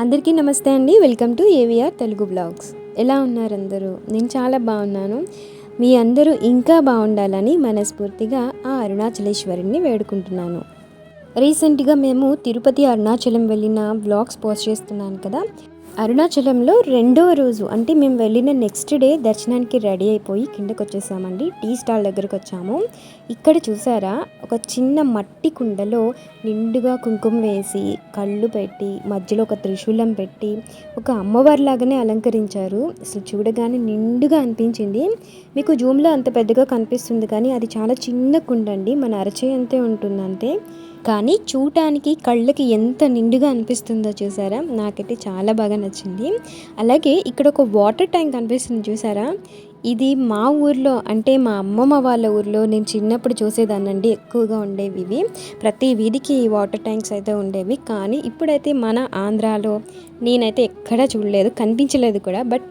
అందరికీ నమస్తే అండి. Welcome to AVR Telugu blogs. ఎలా ఉన్నారు అందరూ? నేను చాలా బాగున్నాను. మీ అందరూ ఇంకా బాగుండాలని మనస్ఫూర్తిగా ఆ అరుణాచలేశ్వరుని వేడుకుంటున్నాను. రీసెంట్గా మేము తిరుపతి అరుణాచలం వెళ్ళిన బ్లాగ్స్ పోస్ట్ చేస్తున్నాను కదా అరుణాచలంలో రెండో రోజు అంటే మేము వెళ్ళిన నెక్స్ట్ డే దర్శనానికి రెడీ అయిపోయి కిందకు వచ్చేసామండి టీ స్టాల్ దగ్గరకు వచ్చాము ఇక్కడ చూసారా ఒక చిన్న మట్టి కుండలో నిండుగా కుంకుమ వేసి కళ్ళు పెట్టి మధ్యలో ఒక త్రిశూలం పెట్టి ఒక అమ్మవారి లాగానే అలంకరించారు. అసలు చూడగానే నిండుగా అనిపించింది. మీకు జూమ్లో అంత పెద్దగా కనిపిస్తుంది కానీ అది చాలా చిన్న కుండ అండి మన అరచేయంతే ఉంటుంది అంతే కానీ చూడటానికి కళ్ళకి ఎంత నిండుగా అనిపిస్తుందో చూసారా? నాకైతే చాలా బాగా నచ్చింది. అలాగే ఇక్కడ ఒక వాటర్ ట్యాంక్ కనిపిస్తుంది చూసారా? ఇది మా ఊర్లో అంటే మా అమ్మమ్మ వాళ్ళ ఊర్లో నేను చిన్నప్పుడు చూసేదానండి ఎక్కువగా ఉండేవి ఇవి. ప్రతి వీధికి వాటర్ ట్యాంక్స్ అయితే ఉండేవి. కానీ ఇప్పుడైతే మన ఆంధ్రాలో నేనైతే ఎక్కడా చూడలేదు కనిపించలేదు కూడా. బట్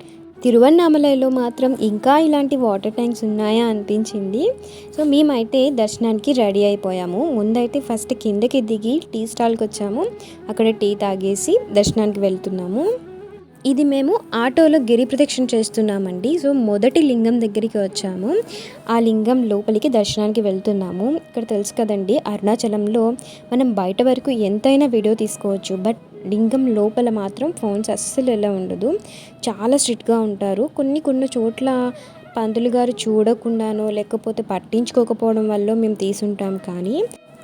తిరువన్నామలలో మాత్రం ఇంకా ఇలాంటి వాటర్ ట్యాంక్స్ ఉన్నాయా అనిపించింది. సో మేమైతే దర్శనానికి రెడీ అయిపోయాము. ముందైతే ఫస్ట్ కిందకి దిగి టీ స్టాల్కి వచ్చాము. అక్కడ టీ తాగేసి దర్శనానికి వెళ్తున్నాము. ఇది మేము ఆటోలో గిరి ప్రదక్షిణ చేస్తున్నామండి. సో మొదటి లింగం దగ్గరికి వచ్చాము. ఆ లింగం లోపలికి దర్శనానికి వెళ్తున్నాము. ఇక్కడ తెలుసు కదండి అరుణాచలంలో మనం బయట వరకు ఎంతైనా వీడియో తీసుకోవచ్చు. బట్ లింగం లోపల మాత్రం ఫోన్స్ అస్సలు ఎలా ఉండదు. చాలా స్ట్రిక్ట్గా ఉంటారు. కొన్ని కొన్ని చోట్ల పంతులు గారు చూడకుండానో లేకపోతే పట్టించుకోకపోవడం వల్ల మేము తీసుంటాం. కానీ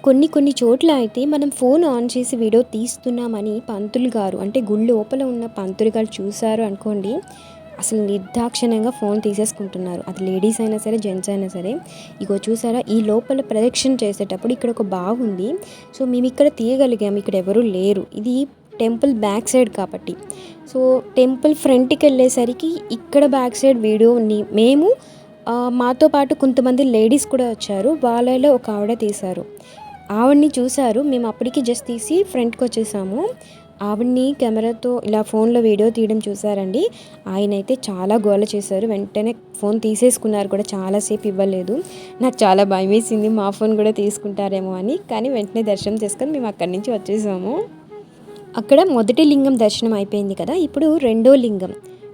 కొన్ని కొన్ని చోట్ల అయితే మనం ఫోన్ ఆన్ చేసి వీడియో తీస్తున్నామని పంతులు గారు అంటే గుళ్ళు లోపల ఉన్న పంతులు గారు చూసారు అనుకోండి అసలు నిర్దాక్షిణ్యంగా ఫోన్ తీసేసుకుంటున్నారు. అది లేడీస్ అయినా సరే జెంట్స్ అయినా సరే. ఇగో చూసారా ఈ లోపల ప్రదక్షిణ చేసేటప్పుడు ఇక్కడ ఒక బాగుంది సో మేము ఇక్కడ తీయగలిగాము. ఇక్కడ ఎవరూ లేరు. ఇది టెంపుల్ బ్యాక్ సైడ్ కాబట్టి. సో టెంపుల్ ఫ్రంట్కి వెళ్ళేసరికి ఇక్కడ బ్యాక్ సైడ్ వీడియోని మేము మాతో పాటు కొంతమంది లేడీస్ కూడా వచ్చారు. వాళ్ళలో ఒక ఆవిడ తీశారు. ఆవిడ్ని చూశారు. మేము అప్పటికి జస్ట్ తీసి ఫ్రంట్కి వచ్చేసాము. ఆవిడ్ని కెమెరాతో ఇలా ఫోన్లో వీడియో తీయడం చూసారండి ఆయన అయితే చాలా గోల చేశారు. వెంటనే ఫోన్ తీసేసుకున్నారు కూడా. చాలాసేపు ఇవ్వలేదు. నాకు చాలా భయం వేసింది మా ఫోన్ కూడా తీసుకుంటారేమో అని. కానీ వెంటనే దర్శనం చేసుకొని మేము అక్కడి నుంచి వచ్చేసాము. అక్కడ మొదటి లింగం దర్శనం అయిపోయింది కదా ఇప్పుడు రెండో లింగం.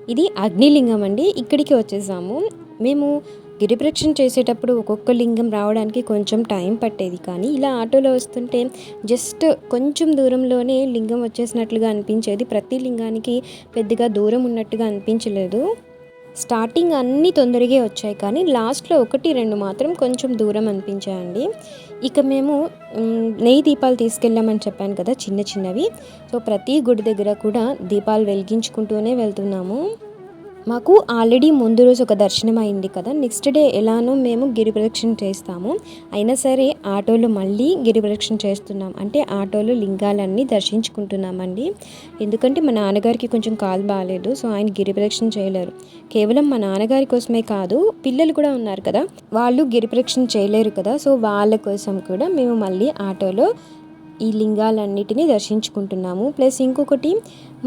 ఇది అగ్నిలింగం అండి. ఇక్కడికి వచ్చేసాము. మేము గిరిప్రక్షణ చేసేటప్పుడు ఒక్కొక్క లింగం రావడానికి కొంచెం టైం పట్టేది. కానీ ఇలా ఆటోలో వస్తుంటే జస్ట్ కొంచెం దూరంలోనే లింగం వచ్చేసినట్లుగా అనిపించేది. ప్రతి లింగానికి పెద్దగా దూరం ఉన్నట్టుగా అనిపించలేదు. స్టార్టింగ్ అన్నీ తొందరగా వచ్చాయి కానీ లాస్ట్లో ఒకటి రెండు మాత్రం కొంచెం దూరం అనిపించాయండి. ఇక మేము నెయ్యి దీపాలు తీసుకెళ్ళామని చెప్పాను కదా చిన్న చిన్నవి. సో ప్రతి గుడి దగ్గర కూడా దీపాలు వెలిగించుకుంటూనే వెళ్తున్నాము. మాకు ఆల్రెడీ ముందు రోజు ఒక దర్శనం అయింది కదా. నెక్స్ట్ డే ఎలానో మేము గిరి ప్రదక్షిణ చేస్తాము. అయినా సరే ఆటోలో మళ్ళీ గిరి ప్రదక్షిణ చేస్తున్నాం. అంటే ఆటోలో లింగాలన్నీ దర్శించుకుంటున్నామండి. ఎందుకంటే మా నాన్నగారికి కొంచెం కాలు బాగాలేదు సో ఆయన గిరి ప్రదక్షిణ చేయలేరు. కేవలం మా నాన్నగారి కోసమే కాదు పిల్లలు కూడా ఉన్నారు కదా. వాళ్ళు గిరి ప్రదక్షిణ చేయలేరు కదా. సో వాళ్ళ కోసం కూడా మేము మళ్ళీ ఆటోలో ఈ లింగాలన్నిటినీ దర్శించుకుంటున్నాము. ప్లస్ ఇంకొకటి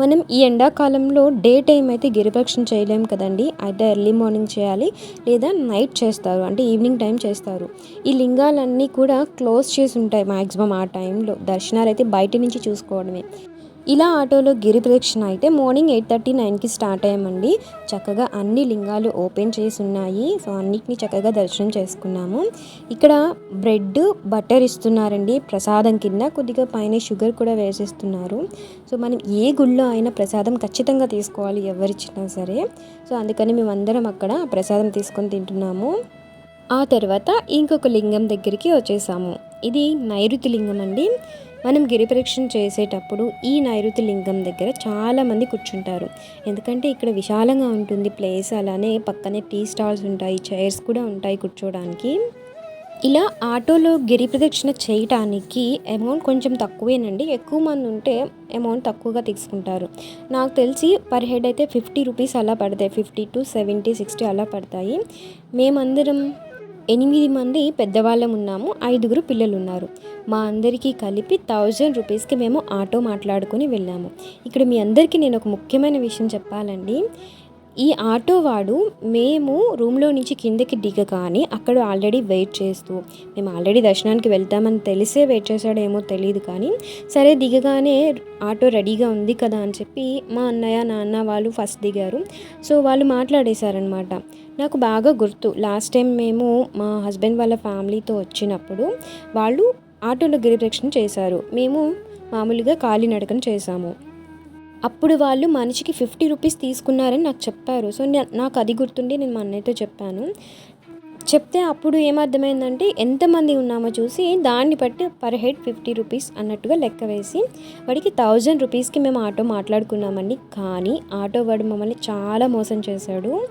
మనం ఈ ఎండాకాలంలో డే టైం అయితే గిరిపక్షం చేయలేము కదండి. అయితే ఎర్లీ మార్నింగ్ చేయాలి లేదా నైట్ చేస్తారు అంటే ఈవినింగ్ టైం చేస్తారు. ఈ లింగాలన్నీ కూడా క్లోజ్ చేసి ఉంటాయి మ్యాక్సిమం ఆ టైంలో. దర్శనాలు అయితే బయట నుంచి చూసుకోవడమే. ఇలా ఆటోలో గిరి ప్రదక్షిణ అయితే మార్నింగ్ ఎయిట్ థర్టీ నైన్కి స్టార్ట్ అయ్యామండి. చక్కగా అన్ని లింగాలు ఓపెన్ చేసి ఉన్నాయి. సో అన్నిటిని చక్కగా దర్శనం చేసుకున్నాము. ఇక్కడ బ్రెడ్ బటర్ ఇస్తున్నారండి ప్రసాదం కింద. కొద్దిగా పైన షుగర్ కూడా వేసేస్తున్నారు. సో మనం ఏ గుళ్ళో అయినా ప్రసాదం ఖచ్చితంగా తీసుకోవాలి ఎవరిచ్చినా సరే. సో అందుకని మేమందరం అక్కడ ప్రసాదం తీసుకొని తింటున్నాము. ఆ తర్వాత ఇంకొక లింగం దగ్గరికి వచ్చేసాము. ఇది నైరుతి లింగం అండి. మనం గిరిప్రదక్షిణ చేసేటప్పుడు ఈ నైరుతి లింగం దగ్గర చాలామంది కూర్చుంటారు. ఎందుకంటే ఇక్కడ విశాలంగా ఉంటుంది ప్లేస్ అలానే పక్కనే టీ స్టాల్స్ ఉంటాయి చైర్స్ కూడా ఉంటాయి కూర్చోడానికి. ఇలా ఆటోలో గిరి ప్రదక్షిణ చేయటానికి అమౌంట్ కొంచెం తక్కువేనండి. ఎక్కువ మంది ఉంటే అమౌంట్ తక్కువగా తీసుకుంటారు. నాకు తెలిసి పర్ హెడ్ అయితే ఫిఫ్టీ రూపీస్ అలా పడతాయి ఫిఫ్టీ టు సెవెంటీ సిక్స్టీ అలా పడతాయి. మేమందరం ఎనిమిది మంది పెద్దవాళ్ళం ఉన్నాము ఐదుగురు పిల్లలు ఉన్నారు మా అందరికీ కలిపి థౌజండ్ రూపీస్కి మేము ఆటో మాట్లాడుకుని వెళ్ళాము. ఇక్కడ మీ అందరికీ నేను ఒక ముఖ్యమైన విషయం చెప్పాలండి. ఈ ఆటో వాడు మేము రూమ్లో నుంచి కిందకి దిగగానే అక్కడ ఆల్రెడీ వెయిట్ చేస్తూ మేము ఆల్రెడీ దర్శనానికి వెళ్తామని తెలిసే వెయిట్ చేశాడేమో తెలియదు కానీ సరే దిగగానే ఆటో రెడీగా ఉంది కదా అని చెప్పి మా అన్నయ్య నాన్న వాళ్ళు ఫస్ట్ దిగారు. సో వాళ్ళు మాట్లాడేశారనమాట నాకు బాగా గుర్తు లాస్ట్ టైం మేము మా హస్బెండ్ వాళ్ళ ఫ్యామిలీతో వచ్చినప్పుడు వాళ్ళు ఆటోలో గిరిప్రక్షణ చేశారు. మేము మామూలుగా కాలినడకన చేశాము. అప్పుడు వాళ్ళు మనిషికి ఫిఫ్టీ రూపీస్ తీసుకున్నారని నాకు చెప్పారు. సో నాకు అది గుర్తుండి నేను మా అన్నయ్యతో చెప్పాను. చెప్తే అప్పుడు ఏమర్థమైందంటే ఎంతమంది ఉన్నామో చూసి దాన్ని బట్టి పర్ హెడ్ ఫిఫ్టీ రూపీస్ అన్నట్టుగా లెక్క వేసి వాడికి థౌజండ్ రూపీస్కి మేము ఆటో మాట్లాడుకున్నామండి. కానీ ఆటో వాడు మమ్మల్ని చాలా మోసం చేశాడు.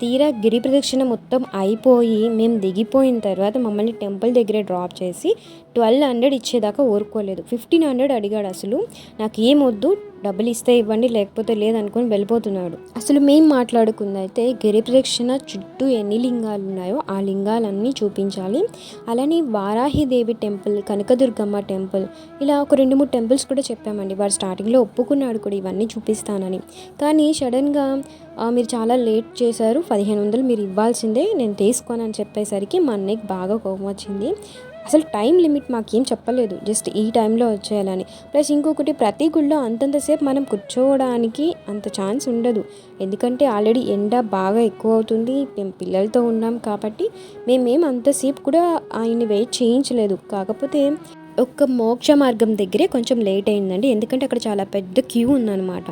తీరా గిరి ప్రదక్షిణ మొత్తం అయిపోయి మేము దిగిపోయిన తర్వాత మమ్మల్ని టెంపుల్ దగ్గరే డ్రాప్ చేసి ట్వెల్వ్ హండ్రెడ్ ఇచ్చేదాకా ఊరుకోలేదు. ఫిఫ్టీన్ హండ్రెడ్ అడిగాడు అసలు. నాకు ఏం వద్దు డబ్బులు ఇస్తే ఇవ్వండి లేకపోతే లేదనుకొని వెళ్ళిపోతున్నాడు. అసలు మేము మాట్లాడుకుందైతే గిరి ప్రదక్షిణ చుట్టూ ఎన్ని లింగాలు ఉన్నాయో ఆ లింగాలన్నీ చూపించాలి. అలానే వారాహిదేవి టెంపుల్ కనకదుర్గమ్మ టెంపుల్ ఇలా ఒక రెండు మూడు టెంపుల్స్ కూడా చెప్పామండి. వాడు స్టార్టింగ్లో ఒప్పుకున్నాడు కూడా ఇవన్నీ చూపిస్తానని. కానీ సడన్గా మీరు చాలా లేట్ చేశారు పదిహేను వందలు మీరు ఇవ్వాల్సిందే నేను తీసుకోను అని చెప్పేసరికి మా అన్నయ్యకి బాగా కోపం వచ్చింది. అసలు టైం లిమిట్ మాకేం చెప్పలేదు. జస్ట్ ఈ టైంలో వచ్చేయాలని. ప్లస్ ఇంకొకటి ప్రతి గుళ్ళో అంతంతసేపు మనం కూర్చోవడానికి అంత ఛాన్స్ ఉండదు. ఎందుకంటే ఆల్రెడీ ఎండ బాగా ఎక్కువ అవుతుంది మేము పిల్లలతో ఉన్నాం కాబట్టి మేమేం అంతసేపు కూడా ఆయన్ని వెయిట్ చేయించలేదు. కాకపోతే ఒక్క మోక్ష మార్గం దగ్గరే కొంచెం లేట్ అయిందండి. ఎందుకంటే అక్కడ చాలా పెద్ద క్యూ ఉందన్నమాట.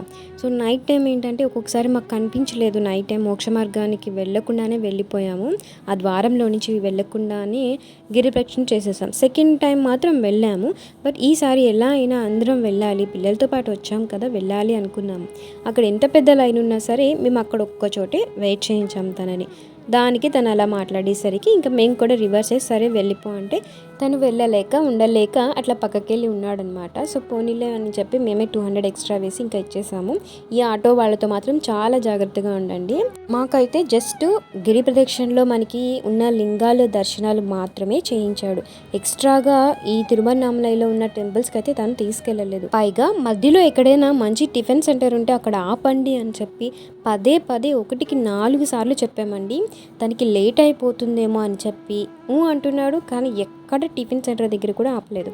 సో నైట్ టైం ఏంటంటే ఒక్కొక్కసారి మాకు కనిపించలేదు. నైట్ టైం మోక్ష మార్గానికి వెళ్ళకుండానే వెళ్ళిపోయాము. ఆ ద్వారంలో నుంచి వెళ్ళకుండానే గిరిప్రక్షణ చేసేసాం. సెకండ్ టైం మాత్రం వెళ్ళాము. బట్ ఈసారి ఎలా అయినా అందరం వెళ్ళాలి. పిల్లలతో పాటు వచ్చాం కదా వెళ్ళాలి అనుకున్నాము. అక్కడ ఎంత పెద్ద లైన్ ఉన్నా సరే మేము అక్కడ ఒక్క చోటే వెయిట్ చేయించాం తనని. దానికి తను అలా మాట్లాడేసరికి ఇంకా మేము కూడా రివర్స్ అయ్యి సరే వెళ్ళిపో అంటే తను వెళ్ళలేక ఉండలేక అట్లా పక్కకి వెళ్ళి ఉన్నాడనమాట. సో పోనీలే అని చెప్పి మేమే టూ హండ్రెడ్ ఎక్స్ట్రా వేసి ఇంకా ఇచ్చేసాము. ఈ ఆటో వాళ్ళతో మాత్రం చాలా జాగ్రత్తగా ఉండండి. మాకైతే జస్ట్ గిరి ప్రదక్షిణలో మనకి ఉన్న లింగాలు దర్శనాలు మాత్రమే చేయించాడు. ఎక్స్ట్రాగా ఈ తిరుమలనామలలో ఉన్న టెంపుల్స్కి అయితే తను తీసుకెళ్ళలేదు. పైగా మధ్యలో ఎక్కడైనా మంచి టిఫిన్ సెంటర్ ఉంటే అక్కడ ఆపండి అని చెప్పి పదే పదే ఒకటికి నాలుగు సార్లు చెప్పామండి. తనకి లేట్ అయిపోతుందేమో అని చెప్పి. ఊ అంటున్నాడు. కానీ అక్కడ టిఫిన్ సెంటర్ దగ్గర కూడా ఆపలేదు.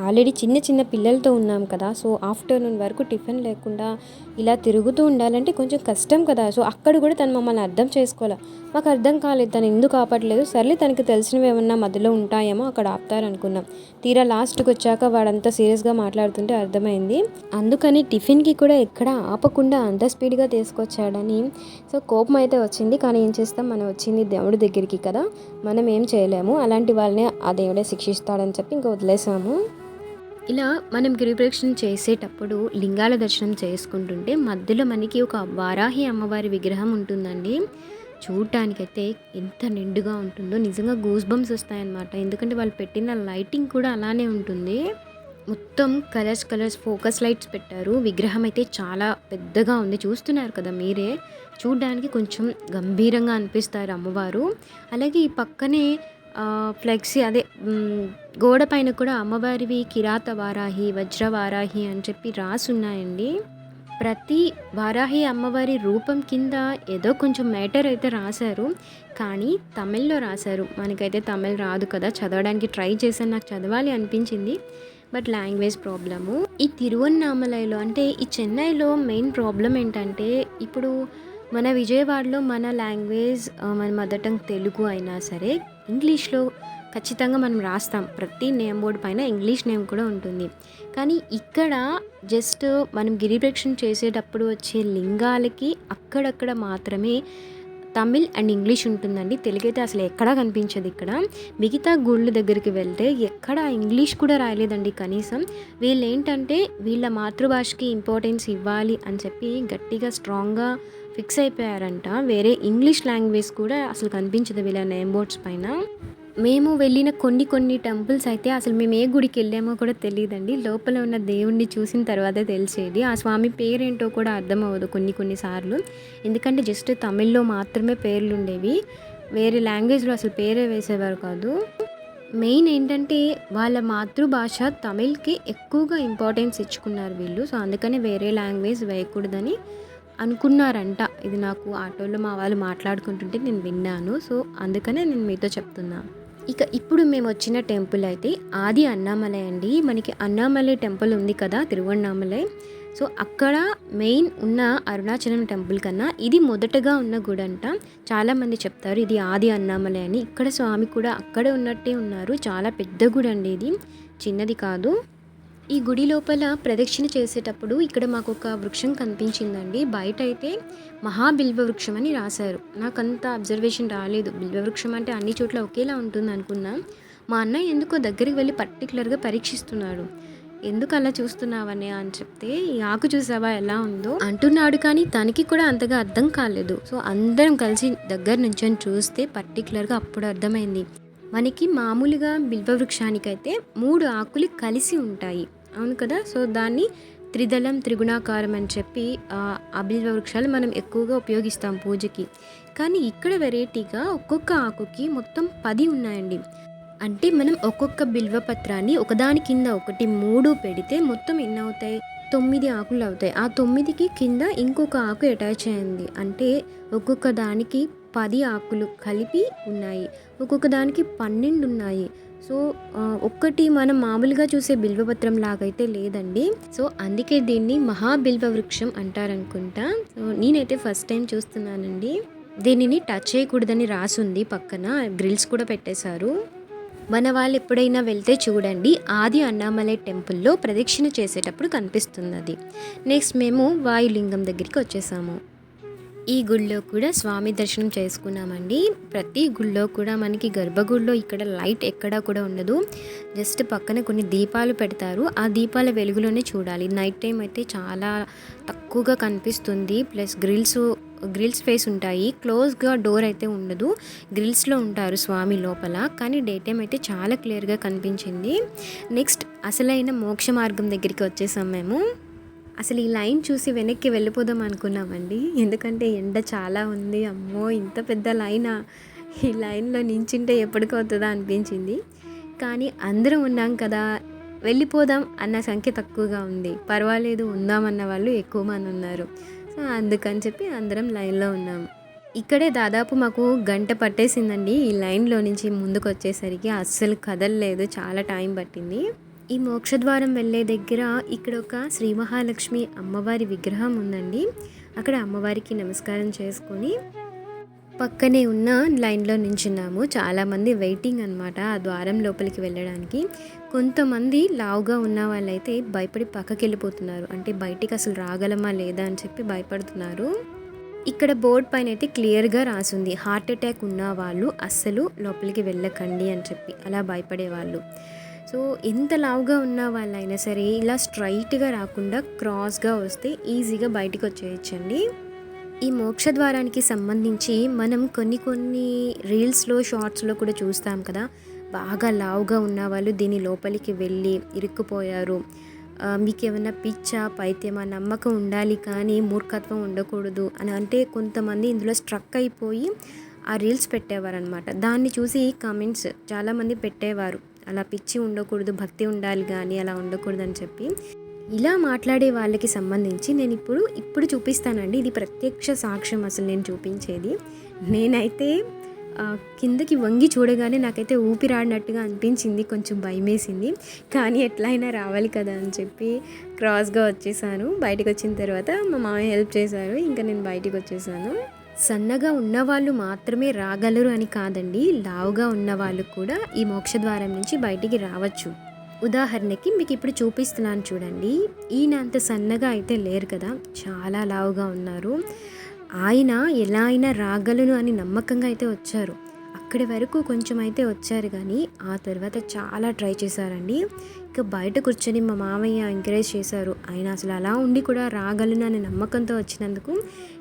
ఆల్రెడీ చిన్న చిన్న పిల్లలతో ఉన్నాం కదా సో ఆఫ్టర్నూన్ వరకు టిఫిన్ లేకుండా ఇలా తిరుగుతూ ఉండాలంటే కొంచెం కష్టం కదా. సో అక్కడ కూడా తను మమ్మల్ని అర్థం చేసుకోవాలి? మాకు అర్థం కాలేదు తను ఎందుకు ఆపట్లేదు? సర్లే తనకి తెలిసినవి ఏమన్నా మధ్యలో ఉంటాయేమో అక్కడ ఆపుతారనుకున్నాం. తీరా లాస్ట్కి వచ్చాక వాడంతా సీరియస్గా మాట్లాడుతుంటే అర్థమైంది అందుకని టిఫిన్కి కూడా ఎక్కడ ఆపకుండా అంత స్పీడ్గా తీసుకొచ్చాడని. సో కోపం అయితే వచ్చింది కానీ ఏం చేస్తాం? మనం వచ్చింది దేవుడి దగ్గరికి కదా. మనం ఏం చేయలేము. అలాంటి వాళ్ళని ఆ దేవుడే శిక్షిస్తాడని చెప్పి ఇంకా వదిలేసాము. ఇలా మనం గిరిప్రదక్షిణ చేసేటప్పుడు లింగాల దర్శనం చేసుకుంటుంటే మధ్యలో మనకి ఒక వారాహి అమ్మవారి విగ్రహం ఉంటుందండి. చూడటానికైతే ఎంత నిండుగా ఉంటుందో. నిజంగా గూస్ బంప్స్ వస్తాయన్నమాట. ఎందుకంటే వాళ్ళు పెట్టిన లైటింగ్ కూడా అలానే ఉంటుంది. మొత్తం కలర్స్ కలర్స్ ఫోకస్ లైట్స్ పెట్టారు. విగ్రహం అయితే చాలా పెద్దగా ఉంది. చూస్తున్నారు కదా మీరే. చూడడానికి కొంచెం గంభీరంగా అనిపిస్తారు అమ్మవారు. అలాగే ఈ పక్కనే ఫ్లెక్సీ అదే గోడ పైన కూడా అమ్మవారివి కిరాత వారాహి వజ్రవారాహి అని చెప్పి రాసి ఉన్నాయండి. ప్రతి వారాహి అమ్మవారి రూపం కింద ఏదో కొంచెం మ్యాటర్ అయితే రాశారు. కానీ తమిళ్ళో రాశారు. మనకైతే తమిళ్ రాదు కదా. చదవడానికి ట్రై చేశాను. నాకు చదవాలి అనిపించింది. But language problem. ఈ తిరువన్నామలైలో అంటే ఈ చెన్నైలో మెయిన్ ప్రాబ్లం ఏంటంటే ఇప్పుడు మన విజయవాడలో మన లాంగ్వేజ్ మన మదర్ టంగ్ తెలుగు అయినా సరే ఇంగ్లీష్లో ఖచ్చితంగా మనం రాస్తాం. ప్రతి నేమ్ బోర్డు పైన ఇంగ్లీష్ నేమ్ కూడా ఉంటుంది. కానీ ఇక్కడ జస్ట్ మనం గిరిప్రక్షణ చేసేటప్పుడు వచ్చే లింగాలకి అక్కడక్కడ మాత్రమే తమిళ్ అండ్ ఇంగ్లీష్ ఉంటుందండి. తెలుగు అయితే అసలు ఎక్కడా కనిపించదు ఇక్కడ. మిగతా గుళ్ళు దగ్గరికి వెళ్తే ఎక్కడ ఇంగ్లీష్ కూడా రాయలేదండి కనీసం. వీళ్ళు ఏంటంటే వీళ్ళ మాతృభాషకి ఇంపార్టెన్స్ ఇవ్వాలి అని చెప్పి గట్టిగా స్ట్రాంగ్గా ఫిక్స్ అయిపోయారంట. వేరే ఇంగ్లీష్ లాంగ్వేజ్ కూడా అసలు కనిపించదు వీళ్ళ నేమ్ బోర్డ్స్ పైన. మేము వెళ్ళిన కొన్ని కొన్ని టెంపుల్స్ అయితే అసలు మేము ఏ గుడికి వెళ్ళామో కూడా తెలియదండి. లోపల ఉన్న దేవుణ్ణి చూసిన తర్వాతే తెలిసేది. ఆ స్వామి పేరేంటో కూడా అర్థం అవ్వదు కొన్ని కొన్ని సార్లు. ఎందుకంటే జస్ట్ తమిళ్ళో మాత్రమే పేర్లు ఉండేవి వేరే లాంగ్వేజ్లో అసలు పేరే వేసేవారు కాదు. మెయిన్ ఏంటంటే వాళ్ళ మాతృభాష తమిళ్కి ఎక్కువగా ఇంపార్టెన్స్ ఇచ్చుకున్నారు వీళ్ళు. సో అందుకనే వేరే లాంగ్వేజ్ వేయకూడదని అనుకున్నారంట. ఇది నాకు ఆటోలో మా వాళ్ళు మాట్లాడుకుంటుంటే నేను విన్నాను. సో అందుకనే నేను మీతో చెప్తున్నాను ఇక ఇప్పుడు మేము వచ్చిన టెంపుల్ అయితే ఆది అన్నామలై అండి. మనకి అన్నామలై టెంపుల్ ఉంది కదా తిరువన్నామలై. సో అక్కడ మెయిన్ ఉన్న అరుణాచలం టెంపుల్ కన్నా ఇది మొదటగా ఉన్న గుడి అంట చాలామంది చెప్తారు ఇది ఆది అన్నామలై అని. ఇక్కడ స్వామి కూడా అక్కడే ఉన్నట్టే ఉన్నారు. చాలా పెద్ద గుడి అండి ఇది. చిన్నది కాదు. ఈ గుడి లోపల ప్రదక్షిణ చేసేటప్పుడు ఇక్కడ మాకు ఒక వృక్షం కనిపించిందండి. బయట అయితే మహాబిల్వ వృక్షం అని రాశారు. నాకంత అబ్జర్వేషన్ రాలేదు. బిల్వ వృక్షం అంటే అన్ని చోట్ల ఒకేలా ఉంటుంది అనుకున్నా మా అన్నయ్య ఎందుకో దగ్గరికి వెళ్ళి పర్టికులర్గా పరీక్షిస్తున్నాడు. ఎందుకు అలా చూస్తున్నావని అని చెప్తే ఈ ఆకు చూసావా? ఎలా ఉందో? అంటున్నాడు కానీ తనకి కూడా అంతగా అర్థం కాలేదు. సో అందరం కలిసి దగ్గర నుంచొని చూస్తే పర్టికులర్గా అప్పుడు అర్థమైంది. మనకి మామూలుగా బిల్వ వృక్షానికైతే మూడు ఆకులు కలిసి ఉంటాయి. అవును కదా? సో దాన్ని త్రిదళం త్రిగుణాకారం అని చెప్పి ఆ వృక్షాలు మనం ఎక్కువగా ఉపయోగిస్తాం పూజకి. కానీ ఇక్కడ వెరైటీగా ఒక్కొక్క ఆకుకి మొత్తం పది ఉన్నాయండి. అంటే మనం ఒక్కొక్క బిల్వ పత్రాన్ని ఒకదాని కింద ఒకటి మూడు పెడితే మొత్తం ఎన్ని అవుతాయి? తొమ్మిది ఆకులు అవుతాయి. ఆ తొమ్మిదికి కింద ఇంకొక ఆకు అటాచ్ అయింది. అంటే ఒక్కొక్క దానికి పది ఆకులు కలిపి ఉన్నాయి. ఒక్కొక్క దానికి పన్నెండు ఉన్నాయి. సో ఒక్కటి మనం మామూలుగా చూసే బిల్వపత్రం లాగైతే లేదండి. సో అందుకే దీన్ని మహాబిల్వ వృక్షం అంటారనుకుంటా. సో నేనైతే ఫస్ట్ టైం చూస్తున్నానండి. దీనిని టచ్ చేయకూడదని రాసుంది పక్కన. గ్రిల్స్ కూడా పెట్టేశారు. మన వాళ్ళు ఎప్పుడైనా వెళ్తే చూడండి ఆది అన్నామలై టెంపుల్లో ప్రదక్షిణ చేసేటప్పుడు కనిపిస్తుంది అది నెక్స్ట్ మేము వాయులింగం దగ్గరికి వచ్చేసాము. ఈ గుళ్ళో కూడా స్వామి దర్శనం చేసుకున్నామండి. ప్రతి గుళ్ళో కూడా మనకి గర్భగుడిలో ఇక్కడ లైట్ ఎక్కడా కూడా ఉండదు. జస్ట్ పక్కన కొన్ని దీపాలు పెడతారు. ఆ దీపాల వెలుగులోనే చూడాలి. నైట్ టైం అయితే చాలా తక్కువగా కనిపిస్తుంది. ప్లస్ గ్రిల్స్ గ్రిల్స్ ఫేస్ ఉంటాయి. క్లోజ్గా డోర్ అయితే ఉండదు. గ్రిల్స్లో ఉంటారు స్వామి లోపల. కానీ డే టైం అయితే చాలా క్లియర్గా కనిపించింది. నెక్స్ట్ అసలైన మోక్ష మార్గం దగ్గరికి వచ్చేసాం మేము. అసలు ఈ లైన్ చూసి వెనక్కి వెళ్ళిపోదాం అనుకున్నామండి. ఎందుకంటే ఎండ చాలా ఉంది. అమ్మో ఇంత పెద్ద లైనా? ఈ లైన్లో నించుంటే ఎప్పటికవుతుందా అనిపించింది. కానీ అందరం ఉన్నాం కదా వెళ్ళిపోదాం అన్న సంఖ్య తక్కువగా ఉంది. పర్వాలేదు ఉందామన్న వాళ్ళు ఎక్కువ మంది ఉన్నారు. సో అందుకని చెప్పి అందరం లైన్లో ఉన్నాం. ఇక్కడే దాదాపు మాకు గంట పట్టేసిందండి ఈ లైన్లో నుంచి ముందుకు వచ్చేసరికి అస్సలు కదలలేదు చాలా టైం పట్టింది. ఈ మోక్షద్వారం వెళ్ళే దగ్గర ఇక్కడ ఒక శ్రీ మహాలక్ష్మి అమ్మవారి విగ్రహం ఉందండి. అక్కడ అమ్మవారికి నమస్కారం చేసుకొని పక్కనే ఉన్న లైన్లో నించున్నాము. చాలామంది వెయిటింగ్ అనమాట ఆ ద్వారం లోపలికి వెళ్ళడానికి. కొంతమంది లావుగా ఉన్న వాళ్ళైతే భయపడి పక్కకి వెళ్ళిపోతున్నారు అంటే బయటికి అసలు రాగలమా లేదా అని చెప్పి భయపడుతున్నారు. ఇక్కడ బోర్డ్ పైన అయితే క్లియర్గా రాసింది. హార్ట్ అటాక్ ఉన్న వాళ్ళు అస్సలు లోపలికి వెళ్ళకండి అని చెప్పి. అలా భయపడే వాళ్ళు సో ఎంత లావుగా ఉన్న వాళ్ళైనా సరే ఇలా స్ట్రైట్గా రాకుండా క్రాస్గా వస్తే ఈజీగా బయటికి వచ్చేయచ్చండి ఈ మోక్ష ద్వారానికి సంబంధించి మనం కొన్ని కొన్ని రీల్స్లో షార్ట్స్లో కూడా చూస్తాం కదా. బాగా లావుగా ఉన్న వాళ్ళు దీని లోపలికి వెళ్ళి ఇరుక్కుపోయారు. మీకేమైనా మీకు ఏమైనా పిచ్చా పైత్యమా నమ్మకం ఉండాలి కానీ మూర్ఖత్వం ఉండకూడదు అని అంటే కొంతమంది ఇందులో స్ట్రక్ అయిపోయి ఆ రీల్స్ పెట్టేవారనమాట దాన్ని చూసి కామెంట్స్ చాలామంది పెట్టేవారు. అలా పిచ్చి ఉండకూడదు భక్తి ఉండాలి కానీ అలా ఉండకూడదు అని చెప్పి ఇలా మాట్లాడే వాళ్ళకి సంబంధించి నేను ఇప్పుడు ఇప్పుడు చూపిస్తానండి. ఇది ప్రత్యక్ష సాక్ష్యం అసలు నేను చూపించేది. నేనైతే కిందకి వంగి చూడగానే నాకైతే ఊపిరాడినట్టుగా అనిపించింది కొంచెం భయమేసింది. కానీ ఎట్లయినా రావాలి కదా అని చెప్పి క్రాస్గా వచ్చేసాను. బయటకు వచ్చిన తర్వాత మా మామయ్య హెల్ప్ చేశారు. ఇంకా నేను బయటకు వచ్చేసాను. సన్నగా ఉన్నవాళ్ళు మాత్రమే రాగలరు అని కాదండి లావుగా ఉన్నవాళ్ళు కూడా ఈ మోక్షద్వారం నుంచి బయటికి రావచ్చు. ఉదాహరణకి మీకు ఇప్పుడు చూపిస్తున్నాను చూడండి. ఈయన అంత సన్నగా అయితే లేరు కదా చాలా లావుగా ఉన్నారు. ఆయన ఎలా అయినా రాగలను అని నమ్మకంగా అయితే వచ్చారు. అక్కడి వరకు కొంచెం అయితే వచ్చారు కానీ ఆ తర్వాత చాలా ట్రై చేశారండి. ఇక బయట కూర్చొని మా మామయ్య ఎంకరేజ్ చేశారు. ఆయన అసలు అలా ఉండి కూడా రాగలను అనే నమ్మకంతో వచ్చినందుకు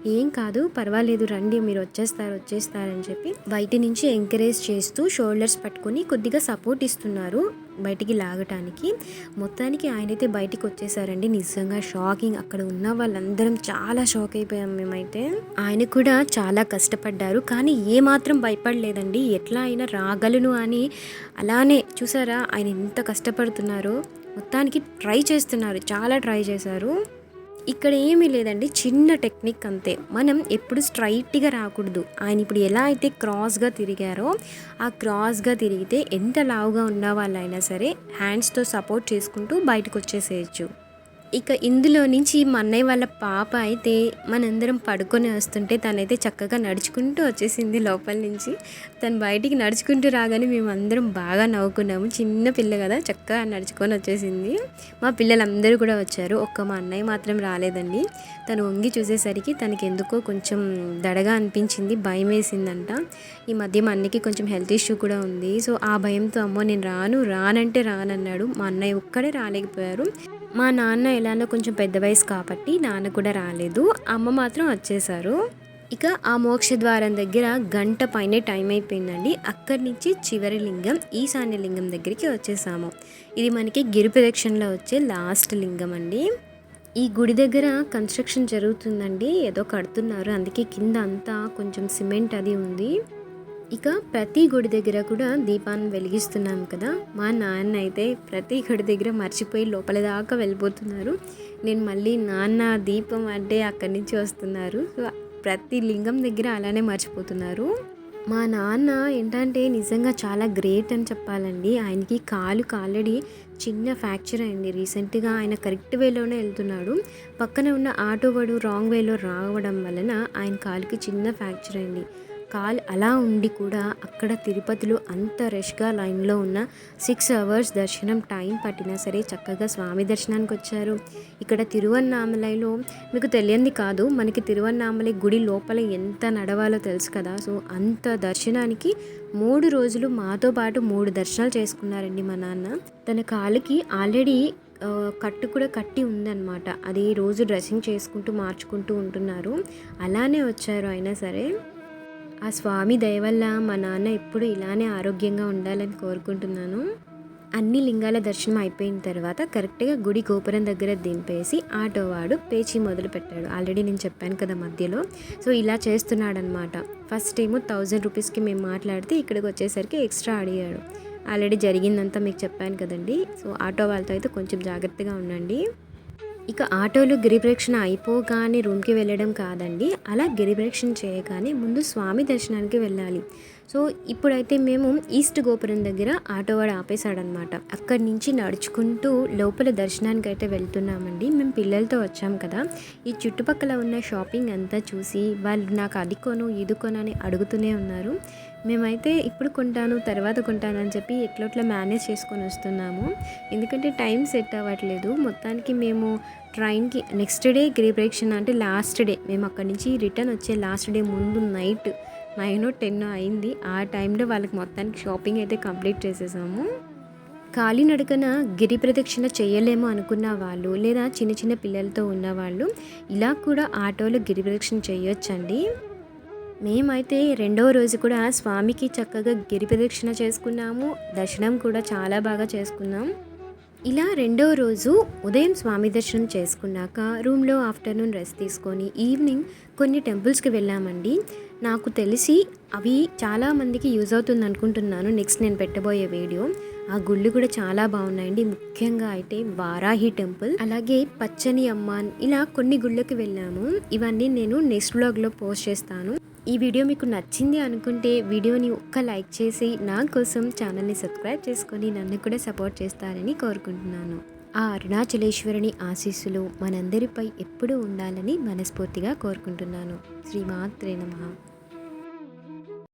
ఏం కాదు పర్వాలేదు రండి మీరు వచ్చేస్తారు వచ్చేస్తారని చెప్పి బయట నుంచి ఎంకరేజ్ చేస్తూ షోల్డర్స్ పట్టుకొని కొద్దిగా సపోర్ట్ ఇస్తున్నారు. బయటికి లాగటానికి. మొత్తానికి ఆయనైతే బయటికి వచ్చేసారండి. నిజంగా షాకింగ్. అక్కడ ఉన్న వాళ్ళందరం చాలా షాక్ అయిపోయాం మేమైతే. ఆయన కూడా చాలా కష్టపడ్డారు. కానీ ఏ మాత్రం భయపడలేదండి. ఎట్లా అయినా రాగలను అని అలానే చూసారా? ఆయన ఎంత కష్టపడుతున్నారో. మొత్తానికి ట్రై చేస్తున్నారు. చాలా ట్రై చేశారు. ఇక్కడ ఏమీ లేదండి చిన్న టెక్నిక్ అంతే. మనం ఎప్పుడు స్ట్రైట్గా రాకూడదు. ఆయన ఇప్పుడు ఎలా అయితే క్రాస్గా తిరిగారో ఆ క్రాస్గా తిరిగితే ఎంత లావుగా ఉన్న వాళ్ళైనా సరే హ్యాండ్స్తో సపోర్ట్ చేసుకుంటూ బయటకు వచ్చేసేయచ్చు ఇక ఇందులో నుంచి మా అన్నయ్య వాళ్ళ పాప అయితే మనందరం పడుకొని వస్తుంటే తనైతే చక్కగా నడుచుకుంటూ వచ్చేసింది లోపల నుంచి. తను బయటికి నడుచుకుంటూ రాగానే మేము అందరం బాగా నవ్వుకున్నాము. చిన్న పిల్ల కదా చక్కగా నడుచుకొని వచ్చేసింది. మా పిల్లలందరూ కూడా వచ్చారు. ఒక్క మా అన్నయ్య మాత్రం రాలేదండి. తను వంగి చూసేసరికి తనకి ఎందుకో కొంచెం దడగా అనిపించింది భయం వేసిందంట. ఈ మధ్య మా అన్నకి కొంచెం హెల్త్ ఇష్యూ కూడా ఉంది. సో ఆ భయంతో అమ్మో నేను రాను రానంటే రానన్నాడు. మా అన్నయ్య ఒక్కడే రాలేకపోయారు. మా నాన్న ఎలానో కొంచెం పెద్ద వయసు కాబట్టి నాన్న కూడా రాలేదు. అమ్మ మాత్రం వచ్చేసారు ఇక ఆ మోక్ష ద్వారం దగ్గర గంట పైనే టైం అయిపోయిందండి. అక్కడి నుంచి చివరి లింగం ఈశాన్య లింగం దగ్గరికి వచ్చేసాము. ఇది మనకి గిరి ప్రదక్షిణలో వచ్చే లాస్ట్ లింగం అండి. ఈ గుడి దగ్గర కన్స్ట్రక్షన్ జరుగుతుందండి. ఏదో కడుతున్నారు. అందుకే కింద అంతా కొంచెం సిమెంట్ అది ఉంది. ఇక ప్రతి గుడి దగ్గర కూడా దీపాన్ని వెలిగిస్తున్నాం కదా. మా నాన్న అయితే ప్రతి గుడి దగ్గర మర్చిపోయి లోపల దాకా వెళ్ళిపోతున్నారు. నేను మళ్ళీ నాన్న దీపం అంటే అక్కడి నుంచి వస్తున్నారు. సో ప్రతి లింగం దగ్గర అలానే మర్చిపోతున్నారు. మా నాన్న ఏంటంటే నిజంగా చాలా గ్రేట్ అని చెప్పాలండి. ఆయనకి కాలు ఆల్రెడీ చిన్న ఫ్రాక్చర్ అయింది. రీసెంట్గా ఆయన కరెక్ట్ వేలోనే వెళ్తున్నాడు. పక్కన ఉన్న ఆటో వాడు రాంగ్ వేలో రావడం వలన ఆయన కాలుకి చిన్న ఫ్రాక్చర్ అయింది. కాల్ అలా ఉండి కూడా అక్కడ తిరుపతిలో అంత రష్గా లైన్లో ఉన్న సిక్స్ అవర్స్ దర్శనం టైం పట్టినా సరే చక్కగా స్వామి దర్శనానికి వచ్చారు. ఇక్కడ తిరువన్నామలైలో మీకు తెలియంది కాదు మనకి తిరువన్నామలై గుడి లోపల ఎంత నడవాలో తెలుసు కదా. సో అంత దర్శనానికి మూడు రోజులు మాతో పాటు మూడు దర్శనాలు చేసుకున్నారండి మా నాన్న. తన కాలుకి ఆల్రెడీ కట్టు కూడా కట్టి ఉందన్నమాట. అది రోజు డ్రెస్సింగ్ చేసుకుంటూ మార్చుకుంటూ ఉంటున్నారు. అలానే వచ్చారు అయినా సరే. ఆ స్వామి దయవల్ల మా నాన్న ఎప్పుడు ఇలానే ఆరోగ్యంగా ఉండాలని కోరుకుంటున్నాను. అన్ని లింగాల దర్శనం అయిపోయిన తర్వాత కరెక్ట్గా గుడి గోపురం దగ్గర దింపేసి ఆటో వాడు పేచి మొదలు పెట్టాడు. ఆల్రెడీ నేను చెప్పాను కదా మధ్యలో. సో ఇలా చేస్తున్నాడనమాట ఫస్ట్ ఏమో థౌజండ్ రూపీస్కి మేము మాట్లాడితే ఇక్కడికి వచ్చేసరికి ఎక్స్ట్రా అడిగాడు. ఆల్రెడీ జరిగిందంతా మీకు చెప్పాను కదండి. సో ఆటో వాళ్ళతో అయితే కొంచెం జాగ్రత్తగా ఉండండి. ఇక ఆటోలు గిరిప్రక్షణ అయిపోగానే రూమ్కి వెళ్ళడం కాదండి. అలా గిరిప్రక్షణ చేయగానే ముందు స్వామి దర్శనానికి వెళ్ళాలి. సో ఇప్పుడైతే మేము ఈస్ట్ గోపురం దగ్గర ఆటో వాడు ఆపేశాడనమాట. అక్కడి నుంచి నడుచుకుంటూ లోపల దర్శనానికి అయితే వెళ్తున్నామండి. మేము పిల్లలతో వచ్చాం కదా. ఈ చుట్టుపక్కల ఉన్న షాపింగ్ అంతా చూసి వాళ్ళు నాకు అది కొను ఇది కొను అని అడుగుతూనే ఉన్నారు. మేమైతే ఇప్పుడు కొంటాను తర్వాత కొంటాను అని చెప్పి ఎట్లొట్లా మేనేజ్ చేసుకొని వస్తున్నాము. ఎందుకంటే టైం సెట్ అవ్వట్లేదు. మొత్తానికి మేము ట్రైన్కి నెక్స్ట్ డే గిరిప్రేక్షణ అంటే లాస్ట్ డే. మేము అక్కడి నుంచి రిటర్న్ వచ్చే లాస్ట్ డే ముందు నైట్ నైన్ టెన్ అయింది. ఆ టైంలో వాళ్ళకి మొత్తానికి షాపింగ్ అయితే కంప్లీట్ చేసేసాము. కాలినడకన గిరి ప్రదక్షిణ చేయలేము అనుకున్న వాళ్ళు లేదా చిన్న చిన్న పిల్లలతో ఉన్నవాళ్ళు ఇలా కూడా ఆటోలో గిరి ప్రదక్షిణ చేయొచ్చండి. మేమైతే రెండవ రోజు కూడా స్వామికి చక్కగా గిరి ప్రదక్షిణ చేసుకున్నాము. దర్శనం కూడా చాలా బాగా చేసుకున్నాం. ఇలా రెండో రోజు ఉదయం స్వామి దర్శనం చేసుకున్నాక రూమ్లో ఆఫ్టర్నూన్ రెస్ట్ తీసుకొని ఈవినింగ్ కొన్ని టెంపుల్స్కి వెళ్ళామండి. నాకు తెలిసి అవి చాలామందికి యూజ్ అవుతుంది అనుకుంటున్నాను. నెక్స్ట్ నేను పెట్టబోయే వీడియో. ఆ గుళ్ళు కూడా చాలా బాగున్నాయండి. ముఖ్యంగా అయితే వారాహి టెంపుల్ అలాగే పచ్చని అమ్మాన్ ఇలా కొన్ని గుళ్ళకి వెళ్ళాము. ఇవన్నీ నేను నెక్స్ట్ బ్లాగ్లో పోస్ట్ చేస్తాను. ఈ వీడియో మీకు నచ్చింది అనుకుంటే వీడియోని ఒక్క లైక్ చేసి నా కోసం ఛానల్ని సబ్స్క్రైబ్ చేసుకొని నన్ను కూడా సపోర్ట్ చేస్తారని కోరుకుంటున్నాను. ఆ అరుణాచలేశ్వరుని ఆశీస్సులు మనందరిపై ఎప్పుడూ ఉండాలని మనస్ఫూర్తిగా కోరుకుంటున్నాను. శ్రీమాత్రే నమ.